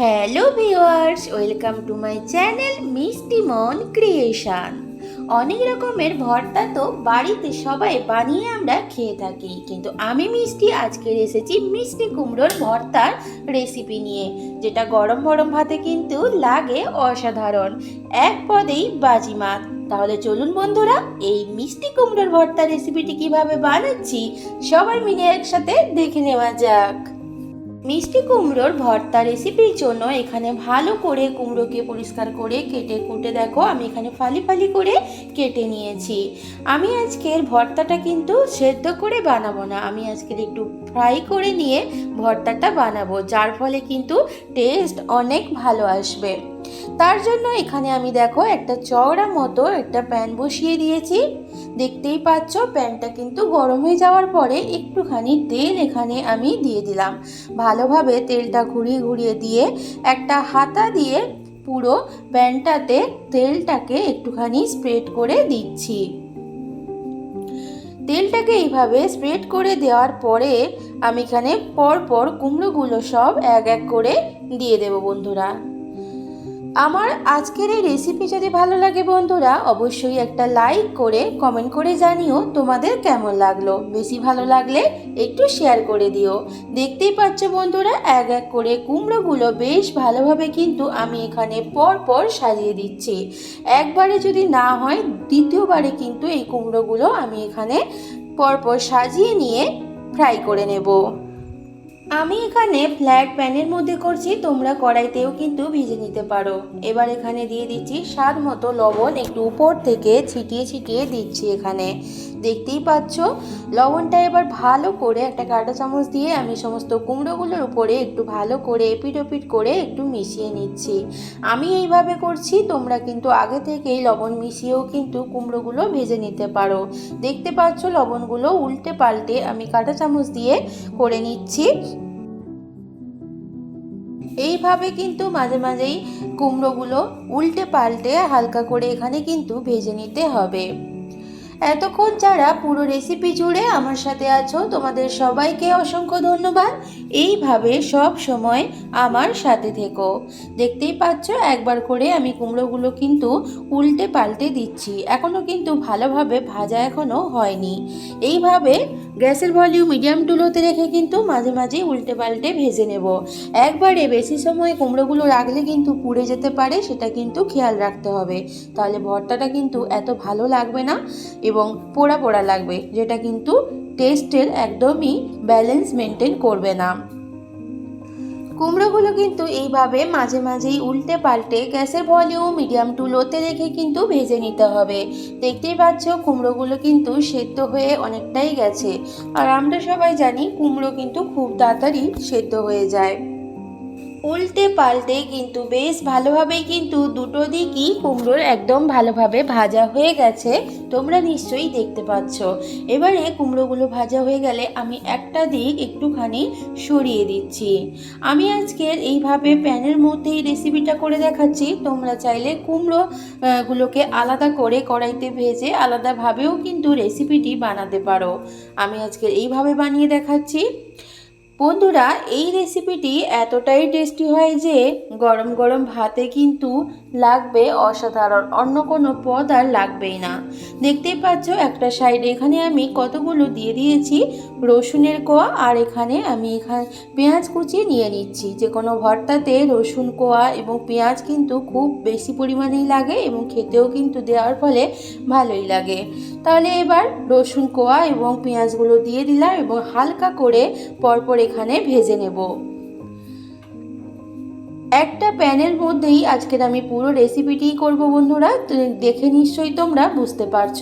Hello viewers welcome to my channel মিষ্টি মন creation অনেক রকমের ভর্তা তো বাড়িতে সবাই বানিয়ে আমরা খেয়ে থাকি। কিন্তু আমি মিষ্টি, আজকে এসেছি মিষ্টি কুমড়োর ভর্তার রেসিপি নিয়ে, যেটা গরম গরম ভাতে কিন্তু লাগে অসাধারণ। এক পদেই বাজিমাত তাহলে চলুন বন্ধুরা, এই মিষ্টি কুমড়োর ভর্তা রেসিপিটি কীভাবে বানাচ্ছি, সবাই মিলে একসাথে দেখে নেওয়া যাক। মিষ্টি কুমড়োর ভর্তা রেসিপির জন্য এখানে ভালো করে কুমড়োকে পরিষ্কার করে কেটে কুটে দেখো, আমি এখানে ফালি ফালি করে কেটে নিয়েছি। আমি আজকের ভর্তাটা কিন্তু সেদ্ধ করে বানাবো না, আমি আজকের একটু ফ্রাই করে নিয়ে ভর্তাটা বানাবো, যার ফলে কিন্তু টেস্ট অনেক ভালো আসবে। তার জন্য এখানে আমি দেখো একটা চওড়া মতো একটা প্যান বসিয়ে দিয়েছি। দেখতেই পাচ্ছ, প্যানটা কিন্তু গরম হয়ে যাওয়ার পরে একটুখানি তেল এখানে আমি দিয়ে দিলাম। ভালোভাবে তেলটা ঘুরিয়ে ঘুরিয়ে দিয়ে একটা হাতা দিয়ে পুরো প্যানটাতে তেলটাকে একটুখানি স্প্রেড করে দিচ্ছি। তেলটাকে এইভাবে স্প্রেড করে দেওয়ার পরে আমি এখানে পরপর কুমড়োগুলো সব এক এক করে দিয়ে দেবো বন্ধুরা। আমার আজকের এই রেসিপি যদি ভালো লাগে বন্ধুরা, অবশ্যই একটা লাইক করে কমেন্ট করে জানিও তোমাদের কেমন লাগল। বেশি ভালো লাগলে একটু শেয়ার করে দিও। দেখতেই পাচ্ছ বন্ধুরা, এক এক করে কুমড়োগুলো বেশ ভালোভাবে কিন্তু আমি এখানে পর পর সাজিয়ে দিচ্ছি। একবারে যদি না হয়, দ্বিতীয়বারে কিন্তু এই কুমড়োগুলো আমি এখানে পরপর সাজিয়ে নিয়ে ফ্রাই করে নেব। আমি এখানে ফ্ল্যাট প্যানের মধ্যে করছি, তোমরা কড়াইতেও কিন্তু ভিজে নিতে পারো। এবার এখানে দিয়ে দিচ্ছি স্বাদ মতো লবণ, একটু উপর থেকে ছিটিয়ে ছিটিয়ে দিচ্ছি এখানে। দেখতেই পাচ্ছ, লবণটা এবার ভালো করে একটা কাঁটা চামচ দিয়ে আমি সমস্ত কুমড়োগুলোর উপরে একটু ভালো করে এপিট ওপিট করে একটু মিশিয়ে নিচ্ছি। আমি এইভাবে করছি, তোমরা কিন্তু আগে থেকেই লবণ মিশিয়েও কিন্তু কুমড়োগুলো ভেজে নিতে পারো। দেখতে পাচ্ছ, লবণগুলো উল্টে পাল্টে আমি কাঁটা চামচ দিয়ে করে নিচ্ছি। এইভাবে কিন্তু মাঝে মাঝেই কুমড়োগুলো উল্টে পাল্টে হালকা করে এখানে কিন্তু ভেজে নিতে হবে। এতক্ষণ যারা পুরো রেসিপি জুড়ে আমার সাথে আছো, তোমাদের সবাইকে অসংখ্য ধন্যবাদ। এইভাবে সব সময় আমার সাথে থেকো। দেখতেই পাচ্ছ, একবার করে আমি কুমড়োগুলো কিন্তু উল্টে পাল্টে দিচ্ছি। এখনও কিন্তু ভালোভাবে ভাজা এখনও হয়নি। এইভাবে গ্যাসের ভলিউম মিডিয়াম টুলোতে রেখে কিন্তু মাঝে মাঝে উল্টে পাল্টে ভেজে নেব। একবারে বেশি সময় কুমড়োগুলো রাখলে কিন্তু পুড়ে যেতে পারে, সেটা কিন্তু খেয়াল রাখতে হবে। তাহলে ভর্তাটা কিন্তু এত ভালো লাগবে না এবং পোড়া পোড়া লাগবে, যেটা কিন্তু টেস্টের একদমই ব্যালেন্স মেনটেন করবে না। কুমড়োগুলো কিন্তু এইভাবে মাঝে মাঝেই উল্টে পাল্টে গ্যাসের ভলিউম, মিডিয়াম টু লোতে রেখে কিন্তু ভেজে নিতে হবে। দেখতেই পাচ্ছ, কুমড়োগুলো কিন্তু সেদ্ধ হয়ে অনেকটাই গেছে। আর আমরা সবাই জানি, কুমড়ো কিন্তু খুব তাড়াতাড়ি সেদ্ধ হয়ে যায়। উল্টে পাল্টে কিন্তু বেশ ভালোভাবেই কিন্তু দুটো দিকই কুমড়োর একদম ভালোভাবে ভাজা হয়ে গেছে। তোমরা নিশ্চয়ই দেখতে পাচ্ছ। এবারে কুমড়োগুলো ভাজা হয়ে গেলে আমি একটা দিক একটুখানি সরিয়ে দিচ্ছি। আমি আজকের এইভাবে প্যানের মধ্যে এই রেসিপিটা করে দেখাচ্ছি। তোমরা চাইলে কুমড়ো গুলোকে আলাদা করে কড়াইতে ভেজে আলাদাভাবেও কিন্তু রেসিপিটি বানাতে পারো। আমি আজকে এইভাবে বানিয়ে দেখাচ্ছি। বন্ধুরা, এই রেসিপিটি এতটাই টেস্টি হয় যে গরম গরম ভাতে কিন্তু লাগবে অসাধারণ, অন্য কোনো পদ আর লাগবেই না। দেখতেই পাচ্ছ, একটা সাইডে এখানে আমি কতগুলো দিয়ে দিয়েছি, রসুনের কোয়া আর এখানে আমি এখানে, পেঁয়াজ কুচি নিয়ে নিচ্ছি। যে কোনো ভর্তাতে রসুন কোয়া এবং পেঁয়াজ কিন্তু খুব বেশি পরিমাণেই লাগে এবং খেতেও কিন্তু দেওয়ার ফলে ভালোই লাগে। তাহলে এবার রসুন কোয়া এবং পেঁয়াজগুলো দিয়ে দিলাম এবং হালকা করে পরপর এখানে ভেজে নেব। একটা প্যানের মধ্যেই আজকের আমি পুরো রেসিপিটি করব বন্ধুরা। দেখে নিশ্চয়ই তোমরা বুঝতে পারছ।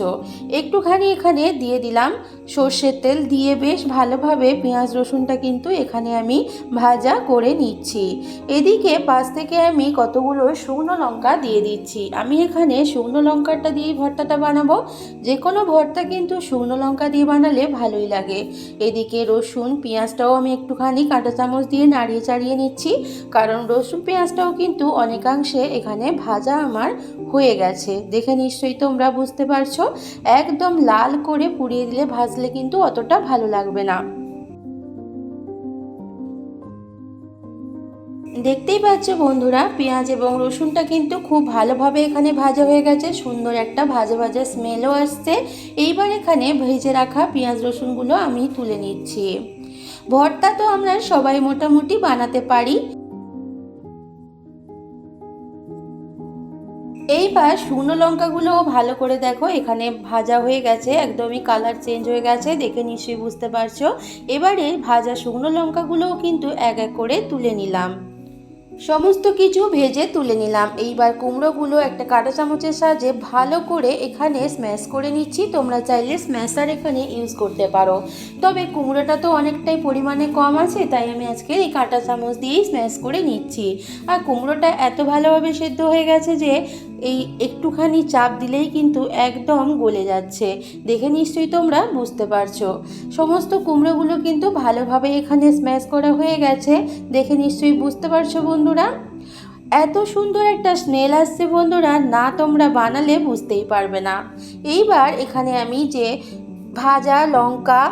একটুখানি এখানে দিয়ে দিলাম সর্ষের তেল দিয়ে বেশ ভালোভাবে পেঁয়াজ, রসুনটা কিন্তু এখানে আমি ভাজা করে নিচ্ছি। এদিকে পাশ থেকে আমি কতগুলো শুকনো লঙ্কা দিয়ে দিচ্ছি। আমি এখানে শুকনো লঙ্কাটা দিয়েই ভর্তাটা বানাবো। যে কোনো ভর্তা কিন্তু শুকনো লঙ্কা দিয়ে বানালে ভালোই লাগে। এদিকে রসুন, পেঁয়াজটাও আমি একটুখানি কাঁটা চামচ দিয়ে নাড়িয়ে চাড়িয়ে নিচ্ছি। কারণ রসুন পেঁয়াজটাও কিন্তু অনেকাংশে এখানে ভাজা আমার হয়ে গেছে। দেখে নিশ্চয়ই তোমরা বুঝতে পারছ, একদম লাল করে পুড়িয়ে দিলে ভাজলে কিন্তু অতটা ভালো লাগবে না। দেখতেই পাচ্ছ বন্ধুরা, পেঁয়াজ এবং রসুনটা কিন্তু খুব ভালোভাবে এখানে ভাজা হয়ে গেছে, সুন্দর একটা ভাজা ভাজা স্মেলও আসছে। এইবার এখানে ভেজে রাখা পেঁয়াজ রসুনগুলো আমি তুলে নিচ্ছি। ভর্তা তো আমরা সবাই মোটামুটি বানাতে পারি এইবার শুকনো লঙ্কাগুলোও ভালো করে দেখো, এখানে ভাজা হয়ে গেছে, একদমই কালার চেঞ্জ হয়ে গেছে, দেখে নিশ্চয়ই বুঝতে পারছ। এবারে ভাজা শুকনো লঙ্কাগুলোও কিন্তু এক এক করে তুলে নিলাম। সমস্ত কিছু ভেজে তুলে নিলাম। এইবার কুমড়োগুলো একটা কাঁটা চামচের সাহায্যে ভালো করে এখানে স্ম্যাশ করে নিচ্ছি। তোমরা চাইলে স্ম্যাশার এখানে ইউজ করতে পারো। তবে কুমড়োটা তো অনেকটাই পরিমাণে কম আছে, তাই আমি আজকে এই কাঁটা চামচ দিয়েই স্ম্যাশ করে নিচ্ছি। আর কুমড়োটা এত ভালোভাবে সেদ্ধ হয়ে গেছে যে এই একটুখানি চাপ দিলেই কিন্তু একদম গলে যাচ্ছে। দেখে নিশ্চয়ই তোমরা বুঝতে পারছ। সমস্ত কুমড়োগুলো কিন্তু ভালোভাবে এখানে স্ম্যাশ করা হয়ে গেছে। দেখে নিশ্চয়ই বুঝতে পারছ বন্ধুরা? এত সুন্দর একটা স্মেল আসছে বন্ধুরা, না তোমরা বানালে বুঝতেই পারবে না। এইবার এখানে আমি যে ভাজা লঙ্কা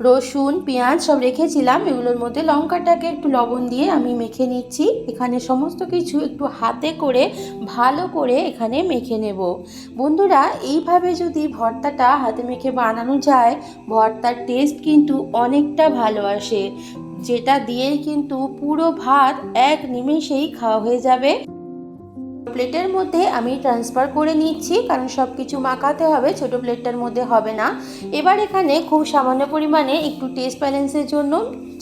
রসুন, পেঁয়াজ সব রেখেছিলাম। এগুলোর মধ্যে লঙ্কাটাকে একটু লবণ দিয়ে আমি মেখে নিচ্ছি। এখানে সমস্ত কিছু একটু হাতে করে, ভালো করে এখানে মেখে নেব। বন্ধুরা, এইভাবে যদি ভর্তাটা হাতে মেখে বানানো যায়, ভর্তার টেস্ট কিন্তু অনেকটা ভালো আসে। যেটা দিয়ে কিন্তু পুরো ভাত এক নিমেষেই খাওয়া হয়ে যাবে। প্লেটের মধ্যে আমি ট্রান্সফার করে নিচ্ছি, কারণ সব কিছু মাখাতে হবে, ছোট প্লেটটার মধ্যে হবে না। এবার এখানে খুব সামান্য পরিমাণে একটু টেস্ট ব্যালেন্সের জন্য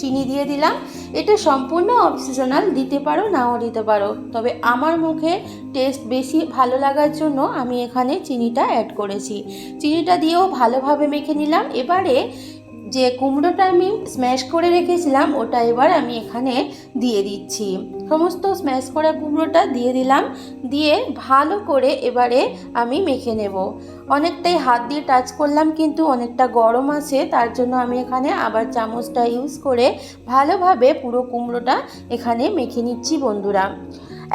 চিনি দিয়ে দিলাম। এটা সম্পূর্ণ অপশনাল দিতে পারো, নাও দিতে পারো। তবে আমার মুখে টেস্ট বেশি ভালো লাগার জন্য আমি এখানে চিনিটা অ্যাড করেছি। চিনিটা দিয়েও ভালোভাবে মেখে নিলাম। এবারে যে কুমড়োটা আমি স্ম্যাশ করে রেখেছিলাম, ওটা এবার আমি এখানে দিয়ে দিচ্ছি। সমস্ত স্ম্যাশ করা কুমড়োটা দিয়ে দিলাম, দিয়ে ভালো করে এবারে আমি মেখে নেব। অনেকটাই হাত দিয়ে টাচ করলাম, কিন্তু অনেকটা গরম আছে, তার জন্য আমি এখানে আবার চামচটা ইউজ করে ভালোভাবে পুরো কুমড়োটা এখানে মেখে নিচ্ছি, বন্ধুরা।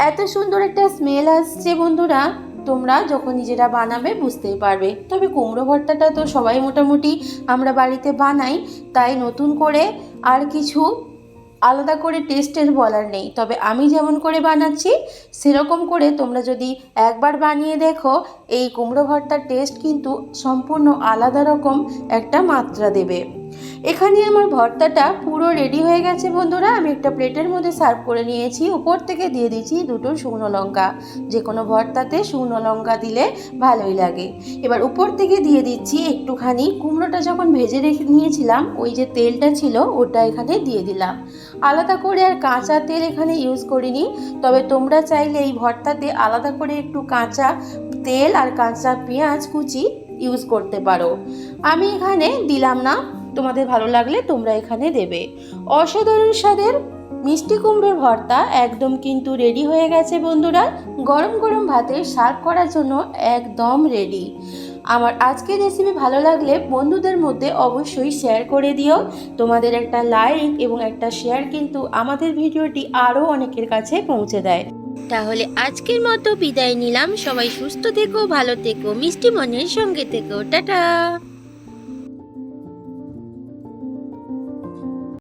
এত সুন্দর একটা স্মেল আসছে, বন্ধুরা। তোমরা যখন নিজেরা বানাবে বুঝতেই পারবে। তবে কুমড়ো ভর্তাটা তো সবাই মোটামুটি আমরা বাড়িতে বানাই, তাই নতুন করে আর কিছু আলাদা করে টেস্টের বলার নেই। তবে আমি যেমন করে বানাচ্ছি, সেরকম করে তোমরা যদি একবার বানিয়ে দেখো, এই কুমড়ো ভর্তার টেস্ট কিন্তু সম্পূর্ণ আলাদা রকম একটা মাত্রা দেবে। এখানে আমার ভর্তাটা পুরো রেডি হয়ে গেছে বন্ধুরা। আমি একটা প্লেটের মধ্যে সার্ভ করে নিয়েছি। উপর থেকে দিয়ে দিচ্ছি দুটো শুকনো লঙ্কা। যে কোনো ভর্তাতে শুকনো লঙ্কা দিলে ভালোই লাগে। এবার উপর থেকে দিয়ে দিচ্ছি একটুখানি কুমড়োটা যখন ভেজে রেখে নিয়েছিলাম, ওই যে তেলটা ছিল, ওটা এখানে দিয়ে দিলাম। আলাদা করে আর কাঁচা তেল এখানে ইউজ করিনি। তবে তোমরা চাইলে এই ভর্তাতে আলাদা করে একটু কাঁচা তেল আর কাঁচা পেঁয়াজ কুচি ইউজ করতে পারো। আমি এখানে দিলাম না তোমাদের ভালো লাগলে তোমরা এখানে দেবে। অসাধারণ স্বাদের মিষ্টি কুমড়োর ভর্তা একদম কিন্তু রেডি হয়ে গেছে বন্ধুরা। গরম গরম ভাতে সার্ভ করার জন্য একদম রেডি আমার আজকের রেসিপি ভালো লাগলে বন্ধুদের মধ্যে অবশ্যই শেয়ার করে দিও। তোমাদের একটা লাইক এবং একটা শেয়ার কিন্তু আমাদের ভিডিওটি আরও অনেকের কাছে পৌঁছে দেয়। তাহলে আজকের মতো বিদায় নিলাম। সবাই সুস্থ থেকো, ভালো থেকো, মিষ্টি মনের সঙ্গে থেকো। টাটা!